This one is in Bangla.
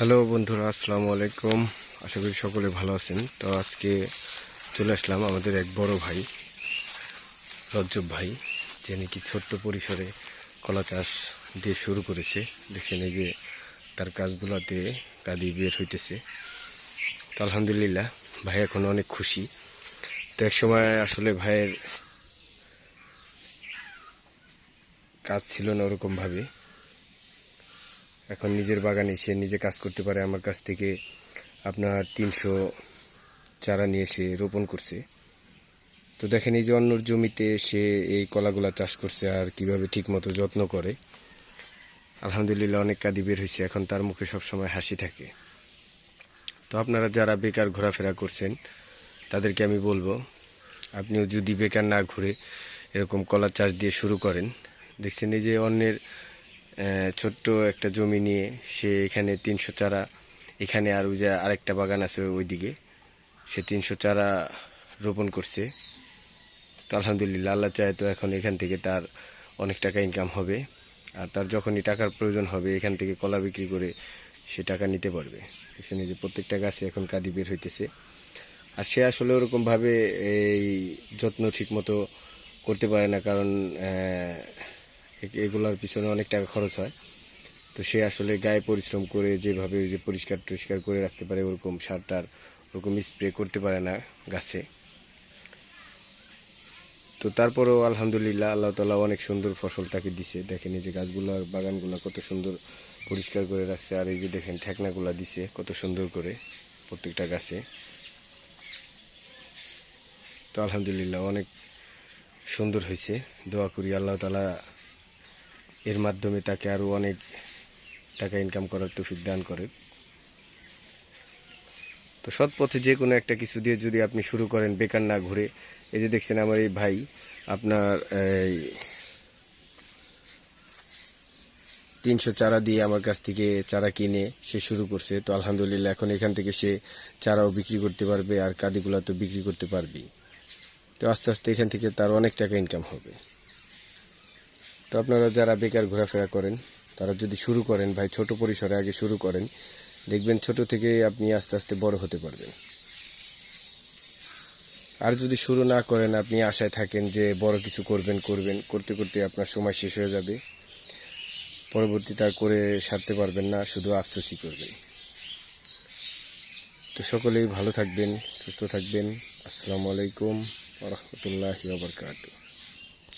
হ্যালো বন্ধুরা, আসসালামু আলাইকুম। আশা করি সকলে ভালো আছেন। তো আজকে চলে আসলাম আমাদের এক বড় ভাই, রজ্জব ভাই যে নাকি ছোট্ট পরিসরে কলা চাষ দিয়ে শুরু করেছে। দেখছেন যে তার কাজগুলোতে কাদি বের হইতেছে। তো আলহামদুলিল্লাহ, ভাই এখন অনেক খুশি। তো এক সময় আসলে ভাইয়ের কাজ ছিল না ওরকমভাবে। এখন নিজের বাগানে সে নিজে কাজ করতে পারে, আমার কাছ থেকে আপনার তিনশো চারা নিয়ে সে রোপণ করছে। তো দেখেন এই যে অন্যর জমিতে সে এই কলাগুলা চাষ করছে আর কীভাবে ঠিকমতো যত্ন করে। আলহামদুলিল্লাহ অনেক কাদি বের হয়েছে, এখন তার মুখে সবসময় হাসি থাকে। তো আপনারা যারা বেকার ঘোরাফেরা করছেন, তাদেরকে আমি বলব, আপনিও যদি বেকার না ঘুরে এরকম কলা চাষ দিয়ে শুরু করেন, দেখছেন এই যে অন্যের ছোট্ট একটা জমি নিয়ে সে এখানে তিনশো চারা, এখানে আর ওই যে আরেকটা বাগান আছে ওইদিকে। সে তিনশো চারা রোপণ করছে। তো আলহামদুলিল্লাহ, আল্লাহ চায় তো এখন এখান থেকে তার অনেক টাকা ইনকাম হবে। আর তার যখনই টাকার প্রয়োজন হবে, এখান থেকে কলা বিক্রি করে সে টাকা নিতে পারবে। এখানে যে প্রত্যেকটা গাছে এখন কাদি বের হইতেছে। আর সে আসলে ওরকমভাবে এই যত্ন ঠিকমতো করতে পারে না, কারণ এগুলোর পিছনে অনেক টাকা খরচ হয়। তো সে আসলে গায়ে পরিশ্রম করে যেভাবে ওই যে পরিষ্কার টরিষ্কার করে রাখতে পারে, ওরকম সারটার ওরকম স্প্রে করতে পারে না গাছে। তো তারপরেও আলহামদুলিল্লাহ আল্লাহ তালা অনেক সুন্দর ফসল তাকে দিছে। দেখেন এই যে গাছগুলো, বাগানগুলো কত সুন্দর পরিষ্কার করে রাখছে। আর এই যে দেখেন ঠেকনাগুলা দিছে কত সুন্দর করে প্রত্যেকটা গাছে। তো আলহামদুলিল্লাহ অনেক সুন্দর হয়েছে দোয়া করি আল্লাহ তালা এর মাধ্যমে তাকে আরও অনেক টাকা ইনকাম করার তৌফিক দান করে। তো সৎ পথে যে কোনো একটা কিছু দিয়ে যদি আপনি শুরু করেন বেকার না ঘুরে, এই যে দেখছেন আমার এই ভাই, আপনার এই তিনশো চারা দিয়ে আমার কাছ থেকে চারা কিনে সে শুরু করছে। তো আলহামদুলিল্লাহ, এখন এখান থেকে সে চারাও বিক্রি করতে পারবে আর কাদিগুলা তো বিক্রি করতে পারবেই। তো আস্তে আস্তে এখান থেকে তার অনেক টাকা ইনকাম হবে। তো আপনারা যারা বেকার ঘোরাফেরা করেন, তারা যদি শুরু করেন, ভাই, ছোট পরিসরে আগে শুরু করেন, দেখবেন ছোট থেকে আপনি আস্তে আস্তে বড় হতে পারবেন। আর যদি শুরু না করেন, আপনি আশায় থাকেন যে বড় কিছু করবেন করবেন, করতে করতে আপনার সময় শেষ হয়ে যাবে। পরবর্তীতে আর করে সারতে পারবেন না, শুধু আফসোসই করবেন। তো সকলেই ভালো থাকবেন, সুস্থ থাকবেন। আসসালামু আলাইকুম রহমতুল্লাহ